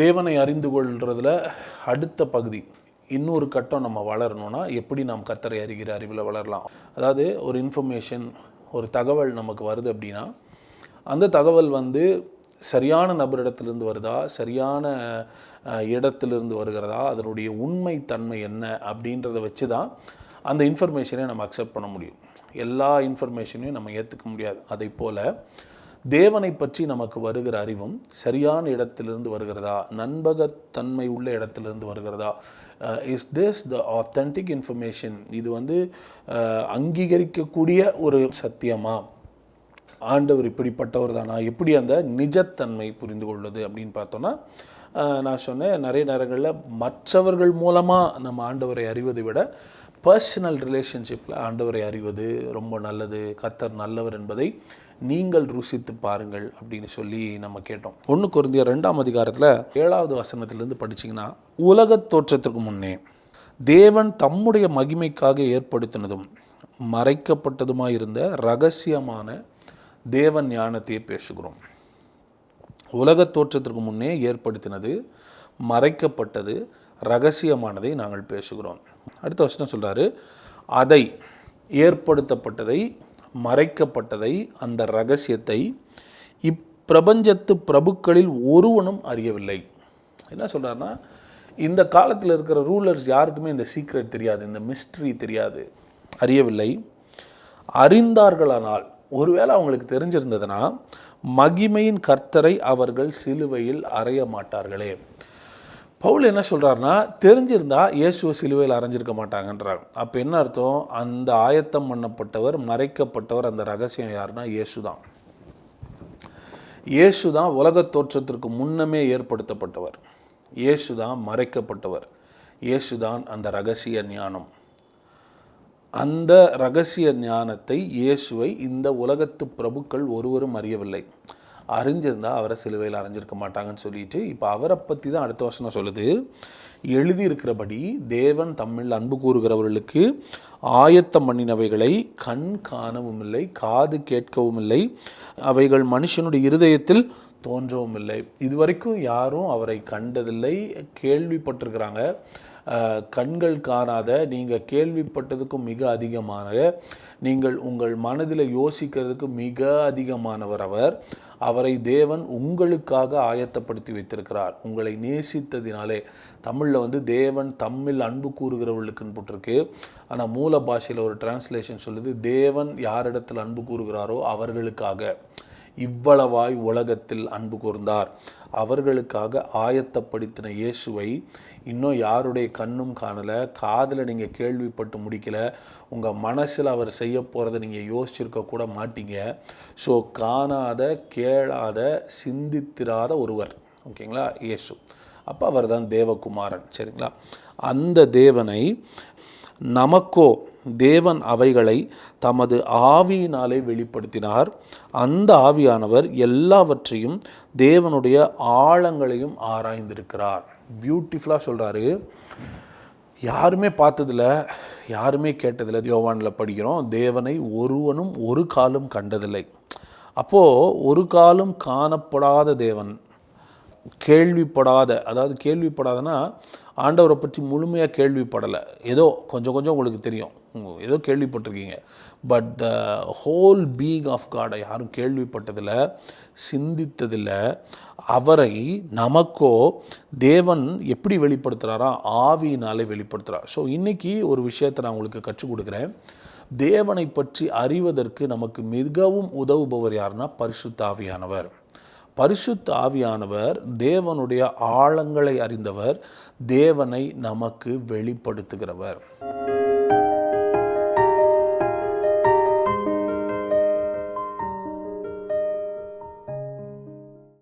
தேவனை அறிந்து கொள்றதுல அடுத்த பகுதி இன்னொரு கட்டம் நம்ம வளரணும்னா எப்படி நாம் கத்தரை அறிகிற அறிவில் வளரலாம். அதாவது ஒரு இன்ஃபர்மேஷன் ஒரு தகவல் நமக்கு வருது அப்படின்னா அந்த தகவல் வந்து சரியான நபரிடத்திலிருந்து வருதா சரியான இடத்திலிருந்து வருகிறதா அதனுடைய உண்மை தன்மை என்ன அப்படின்றத வச்சு தான் அந்த இன்ஃபர்மேஷனை நம்ம அக்செப்ட் பண்ண முடியும். எல்லா இன்ஃபர்மேஷனையும் நம்ம ஏற்றுக்க முடியாது. அதை போல் தேவனை பற்றி நமக்கு வருகிற அறிவும் சரியான இடத்திலிருந்து வருகிறதா? நண்பகத்தன்மை உள்ள இடத்திலிருந்து வருகிறதா? Is this the authentic information இது வந்து அங்கீகரிக்கக்கூடிய ஒரு சத்தியமா? ஆண்டவர் இப்படிப்பட்டவர் தானா எப்படி அந்த நிஜத்தன்மை புரிந்து கொள்வது அப்படின்னு பார்த்தோன்னா நான் சொன்னேன் நிறைய நேரங்களில் மற்றவர்கள் மூலமாக நம்ம ஆண்டவரை அறிவதை விட பர்சனல் ரிலேஷன்ஷிப்பில் ஆண்டவரை அறிவது ரொம்ப நல்லது கத்தர் நல்லவர் என்பதை நீங்கள் ருசித்து பாருங்கள் அப்படின்னு சொல்லி நம்ம கேட்டோம். ஒன்று குருந்திய ரெண்டாம் அதிகாரத்தில் ஏழாவது வசனத்திலிருந்து படிச்சிங்கன்னா உலகத் தோற்றத்திற்கு முன்னே தேவன் தம்முடைய மகிமைக்காக ஏற்படுத்தினதும் மறைக்கப்பட்டதுமாயிருந்த ரகசியமான தேவன் ஞானத்தையே பேசுகிறோம். உலகத் தோற்றத்திற்கு முன்னே ஏற்படுத்தினது மறைக்கப்பட்டது ரகசியமானதை நாங்கள் பேசுகிறோம். அடுத்த வருஷம் சொல்கிறாரு அதை ஏற்படுத்தப்பட்டதை மறைக்கப்பட்டதை அந்த ரகசியத்தை இப்பிரபஞ்சத்து பிரபுக்களில் ஒருவனும் அறியவில்லை. என்ன சொல்கிறாருன்னா இந்த காலத்தில் இருக்கிற ரூலர்ஸ் யாருக்குமே இந்த சீக்ரெட் தெரியாது இந்த மிஸ்ட்ரி தெரியாது அறியவில்லை. அறிந்தார்களானால் ஒருவேளை அவங்களுக்கு தெரிஞ்சிருந்ததுன்னா மகிமையின் கர்த்தரை அவர்கள் சிலுவையில் அறைய மாட்டார்களே. பவுல் என்ன சொல்கிறாருன்னா தெரிஞ்சிருந்தா இயேசுவை சிலுவையில் அரைஞ்சிருக்க மாட்டாங்கன்றார். அப்போ என்ன அர்த்தம்? அந்த ஆயத்தம் பண்ணப்பட்டவர் மறைக்கப்பட்டவர் அந்த ரகசியம் யாருன்னா இயேசு தான் இயேசு தான் உலகத் தோற்றத்திற்கு முன்னமே ஏற்படுத்தப்பட்டவர். இயேசு தான் மறைக்கப்பட்டவர். இயேசுதான் அந்த ரகசிய ஞானம். அந்த ரகசிய ஞானத்தை இயேசுவை இந்த உலகத்து பிரபுக்கள் ஒருவரும் அறியவில்லை. அறிஞ்சிருந்தா அவரை சிலுவையில் அறிஞ்சிருக்க மாட்டாங்கன்னு சொல்லிட்டு இப்போ அவரை பற்றி தான் அடுத்த வருஷம் சொல்லுது. எழுதியிருக்கிறபடி தேவன் தமிழ் அன்பு கூறுகிறவர்களுக்கு ஆயத்தம் பண்ணினவைகளை கண் காணவும் இல்லை காது கேட்கவும் இல்லை அவைகள் மனுஷனுடைய இருதயத்தில் தோன்றவும் இல்லை இதுவரைக்கும் யாரும் அவரை கண்டதில்லை கேள்விப்பட்டிருக்கிறாங்க. கண்கள் காணாத நீங்கள் கேள்விப்பட்டதுக்கும் மிக அதிகமான நீங்கள் உங்கள் மனதில் யோசிக்கிறதுக்கு மிக அதிகமானவர் அவர். அவரை தேவன் உங்களுக்காக ஆயத்தப்படுத்தி வைத்திருக்கிறார். உங்களை நேசித்ததினாலே. தமிழில் வந்து தேவன் தம்மில் அன்பு கூறுகிறவர்களுக்குன்னு போட்டிருக்கு ஆனால் மூல பாஷையில் ஒரு டிரான்ஸ்லேஷன் சொல்லுது தேவன் யாரிடத்தில் அன்பு கூறுகிறாரோ அவர்களுக்காக. இவ்வளவாய் உலகத்தில் அன்பு கூர்ந்தார். அவர்களுக்காக ஆயத்தப்படுத்தின இயேசுவை இன்னும் யாருடைய கண்ணும் காணலை காதில் நீங்கள் கேள்விப்பட்டு முடிக்கல உங்கள் மனசில் அவர் செய்ய போகிறத நீங்கள் யோசிச்சிருக்க கூட மாட்டீங்க. ஸோ காணாத கேளாத சிந்தித்திராத ஒருவர் ஓகேங்களா? இயேசு. அப்போ அவர் தான் தேவகுமாரன் சரிங்களா? அந்த தேவனை நமக்கோ தேவன் அவைகளை தமது ஆவியினாலே வெளிப்படுத்தினார். அந்த ஆவியானவர் எல்லாவற்றையும் தேவனுடைய ஆழங்களையும் ஆராய்ந்திருக்கிறார். பியூட்டிஃபுல்லாக சொல்கிறாரு யாருமே பார்த்ததில்ல யாருமே கேட்டதில்லை யோவானில் படிக்கிறோம். தேவனை ஒருவனும் ஒரு காலும் கண்டதில்லை. அப்போது ஒரு காலும் காணப்படாத தேவன் கேள்விப்படாத அதாவது கேள்விப்படாதனா ஆண்டவரை பற்றி முழுமையாக கேள்விப்படலை. ஏதோ கொஞ்சம் கொஞ்சம் உங்களுக்கு தெரியும். ஏதோ கேள்விப்பட்டிருக்கீங்க. But the whole being of காடை யாரும் கேள்விப்பட்டதில் சிந்தித்ததில் அவரை நமக்கோ தேவன் எப்படி வெளிப்படுத்துகிறாரா ஆவியினாலே வெளிப்படுத்துகிறார் ஸோ இன்றைக்கி ஒரு விஷயத்தை நான் உங்களுக்கு கற்றுக் கொடுக்குறேன். தேவனை பற்றி அறிவதற்கு நமக்கு மிகவும் உதவுபவர் யாருன்னா பரிசுத்த ஆவியானவர். பரிசுத்த ஆவியானவர் தேவனுடைய ஆழங்களை அறிந்தவர் தேவனை நமக்கு வெளிப்படுத்துகிறவர்.